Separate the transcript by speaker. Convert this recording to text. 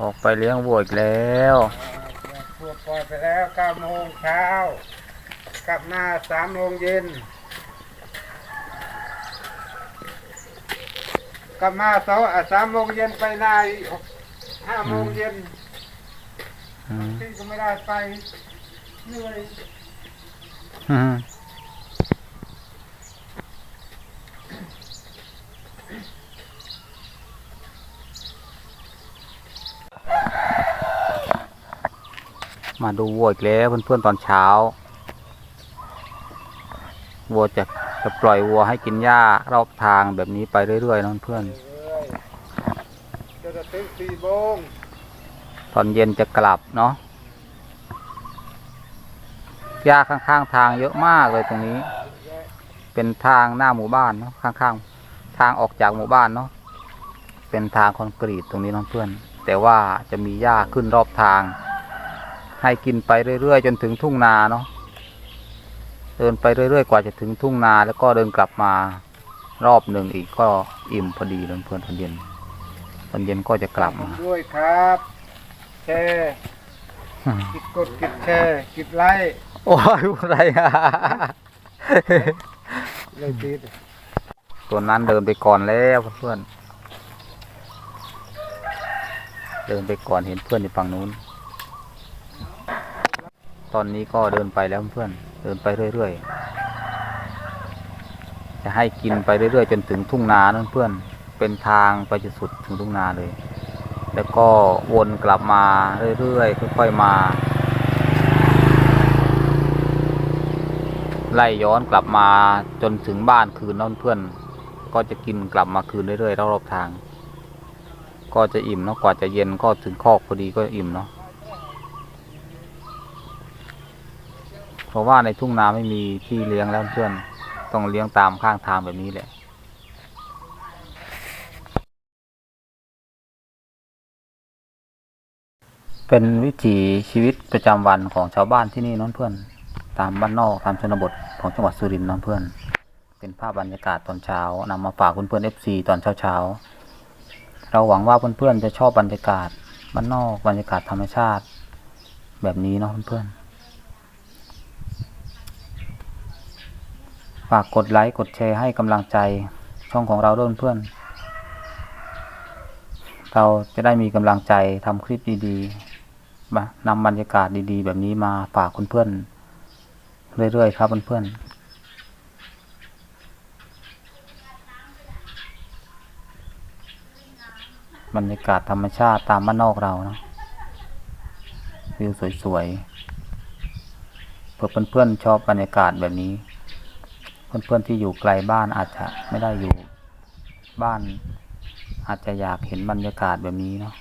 Speaker 1: ออกไปเลี้ยงวัวอีกแล้ว
Speaker 2: พวกปล่อยไปแล้วเก้าโมงเช้ากลับมาสามโมงเย็นกลับมาสองอะสามโมงเย็นไปนาอีกห้าโมงเย็น
Speaker 1: อืม
Speaker 2: ที่ก็ไม่ได้ไปเหนื่อย
Speaker 1: มาดูวัวอีกแล้วเพื่อนๆตอนเช้าวัวจะจะปล่อยวัวให้กินหญ้ารอบทางแบบนี้ไปเรื่อยๆนะเพื่อน
Speaker 2: เรื่อยจะจะถึงสี่โมง
Speaker 1: ตอนเย็นจะกลับเนาะหญ้าข้างๆทางเยอะมากเลยตรงนี้ เป็นทางหน้าหมู่บ้านเนาะข้างๆ ทางออกจากหมู่บ้านเนาะเป็นทางคอนกรีตตรงนี้น้องเพื่อน แต่ว่าจะมีหญ้าขึ้นรอบทาง ให้กินไปเรื่อยๆ จนถึงทุ่งนาเนาะเดินไปเรื่อยๆ กว่าจะถึงทุ่งนาแล้วก็เดินกลับมารอบหนึ่งอีกก็อิ่มพอดีเลยเพื่อนตอนเย็นตอนเย็นก็จะกลับมา
Speaker 2: ด้วยครับแชร์กิดกดกิดแชร์กิดไลค์
Speaker 1: โอ้ยอะไรอะ
Speaker 2: เลยติด
Speaker 1: ตัวนั้นเดินไปก่อนแล้วเพื่อนๆเดินไปก่อนเห็นเพื่อนอยู่ฝั่งนู้น ตอนนี้ก็เดินไปแล้วเพื่อนเดินไปเรื่อยๆ จะให้กินไปเรื่อยๆ จนถึงทุ่งนานั่นเพื่อน เป็นทางไปจนสุดถึงทุ่งนาเลย แล้วก็วนกลับมาเรื่อยๆ ค่อยๆมา ไล่ย้อนกลับมาจนถึงบ้านคืนนั่นเพื่อน ก็จะกินกลับมาคืนเรื่อยๆรอบๆทาง ก็จะอิ่มเนาะกว่าจะเย็นก็ถึงคอกพอดีก็อิ่มเนาะ เพราะว่าในทุ่งนาไม่มีที่เลี้ยงแล้วเพื่อนต้องเลี้ยงตามข้างทางแบบนี้แหละเป็นวิถีชีวิตประจำวันของชาวบ้านที่นี่น้องเพื่อน ตามบ้านนอกตามชนบทของจังหวัดสุรินทร์น้องเพื่อน เป็นภาพบรรยากาศตอนเช้านำมาฝากเพื่อนๆ FC ตอนเช้าๆเราหวังว่าเพื่อนๆจะชอบบรรยากาศบ้านนอกบรรยากาศธรรมชาติ แบบนี้เนาะเพื่อนๆ ฝากกดไลค์กดแชร์ให้กำลังใจช่องของเราด้วยเพื่อน เราจะได้มีกำลังใจทำคลิปดีๆมานำบรรยากาศดีๆ แบบนี้มาฝากเพื่อนๆเรื่อยๆครับเพื่อนๆบรรยากาศธรรมชาติตามบ้านนอกเราเนาะวิวสวยๆเพื่อเพื่อนๆชอบบรรยากาศแบบนี้ เพื่อนๆที่อยู่ไกลบ้านอาจจะไม่ได้อยู่บ้านอาจจะอยากเห็นบรรยากาศแบบนี้เนาะ